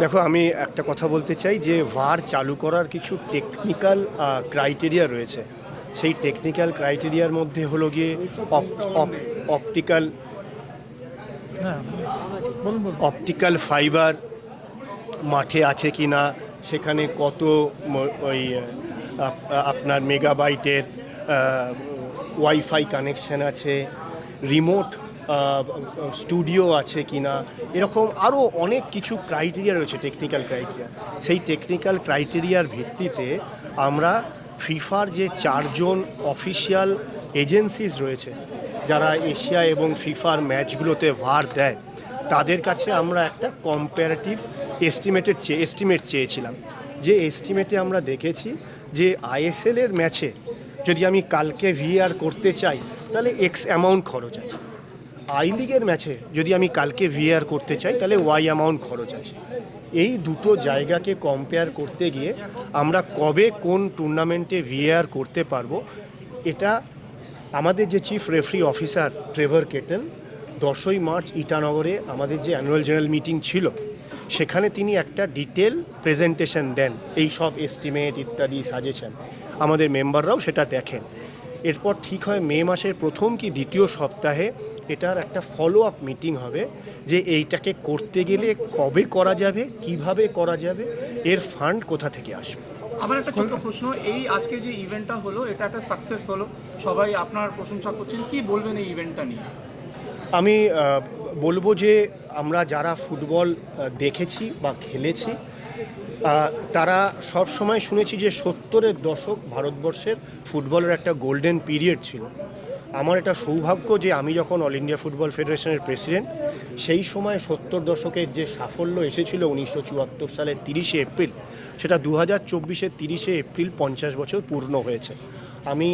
দেখো, আমি একটা কথা বলতে চাই যে ভার চালু করার কিছু টেকনিক্যাল ক্রাইটেরিয়া রয়েছে। সেই টেকনিক্যাল ক্রাইটেরিয়ার মধ্যে হলো গিয়ে অপটিক্যাল অপটিক্যাল ফাইবার মাঠে আছে কি না, সেখানে কত ওই আপনার মেগাবাইটের ওয়াইফাই কানেকশন আছে রিমোট স্টুডিও আছে কি না এরকম আরও অনেক কিছু ক্রাইটেরিয়া রয়েছে টেকনিক্যাল ক্রাইটেরিয়া সেই টেকনিক্যাল ক্রাইটেরিয়ার ভিত্তিতে আমরা ফিফার যে চারজন অফিসিয়াল এজেন্সিস রয়েছে, যারা এশিয়া এবং ফিফার ম্যাচগুলোতে ভার দেয়, তাদের কাছে আমরা একটা কম্পারেটিভ এস্টিমেটেড চেয়ে এস্টিমেট চেয়েছিলাম। যে এস্টিমেটে আমরা দেখেছি যে আইএসএলের ম্যাচে যদি আমি কালকে ভিআর করতে চাই, তাহলে এক্স অ্যামাউন্ট খরচ আছে। আই লিগের ম্যাচে যদি আমি কালকে ভিআর করতে চাই, তাহলে ওয়াই অ্যামাউন্ট খরচ আছে। এই দুটো জায়গাকে কম্পেয়ার করতে গিয়ে আমরা কবে কোন টুর্নামেন্টে ভিআর করতে পারব, এটা আমাদের যে chief referee officer Trevor Kettle দশই মার্চ ইটানগরে আমাদের যে অ্যানুয়াল জেনারেল মিটিং ছিল, সেখানে তিনি একটা ডিটেল প্রেজেন্টেশন দেন, এই সব এস্টিমেট ইত্যাদি সাজেশন আমাদের মেম্বাররাও সেটা দেখেন। এরপর ঠিক হয় মে মাসের প্রথম কি দ্বিতীয় সপ্তাহে এটার একটা ফলো আপ মিটিং হবে যে এইটাকে করতে গেলে কবে করা যাবে কীভাবে করা যাবে এর ফান্ড কোথা থেকে আসবে? আমার একটা ছোট্ট প্রশ্ন এই আজকে যে ইভেন্টটা হলো এটা একটা সাকসেস হলো। সবাই আপনার প্রশংসা করছেন কি বলবেন এই ইভেন্টটা নিয়ে? আমি বলব যে আমরা যারা ফুটবল দেখেছি বা খেলেছি তারা সব সময় শুনেছি যে সত্তরের দশক ভারতবর্ষের ফুটবলের একটা গোল্ডেন পিরিয়ড ছিল। আমার এটা সৌভাগ্য যে আমি যখন অল ইন্ডিয়া ফুটবল ফেডারেশনের প্রেসিডেন্ট, সেই সময় সত্তর দশকের যে সাফল্য এসেছিল উনিশশো চুয়াত্তর সালের তিরিশে এপ্রিল, সেটা দু হাজার চব্বিশের তিরিশে এপ্রিল পঞ্চাশ বছর পূর্ণ হয়েছে। আমি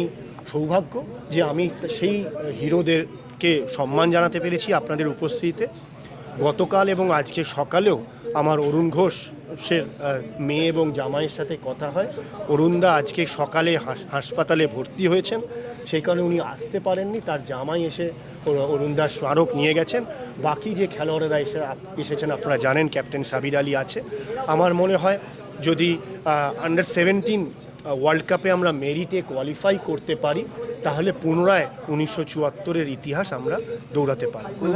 সৌভাগ্য যে আমি সেই হিরোদেরকে সম্মান জানাতে পেরেছি আপনাদের উপস্থিতিতে। গতকাল এবং আজকে সকালেও আমার অরুণ ঘোষের আহ, মেয়ে এবং জামাইয়ের সাথে কথা হয়। অরুণদা আজকে সকালে হাস- হাসপাতালে ভর্তি হয়েছেন। সেই কারণে উনি আসতে পারেননি। তার জামাই এসে অরুণদার স্মারক নিয়ে গেছেন। বাকি যে খেলোয়াড়েরা এসে এসেছেন আপনারা জানেন ক্যাপ্টেন সাবির আলী আছে। আমার মনে হয় যদি আন্ডার সেভেন্টিন ওয়ার্ল্ড কাপে আমরা মেরিটে কোয়ালিফাই করতে পারি তাহলে পুনরায় উনিশশো চুয়াত্তরের ইতিহাস আমরা দৌড়াতে পারি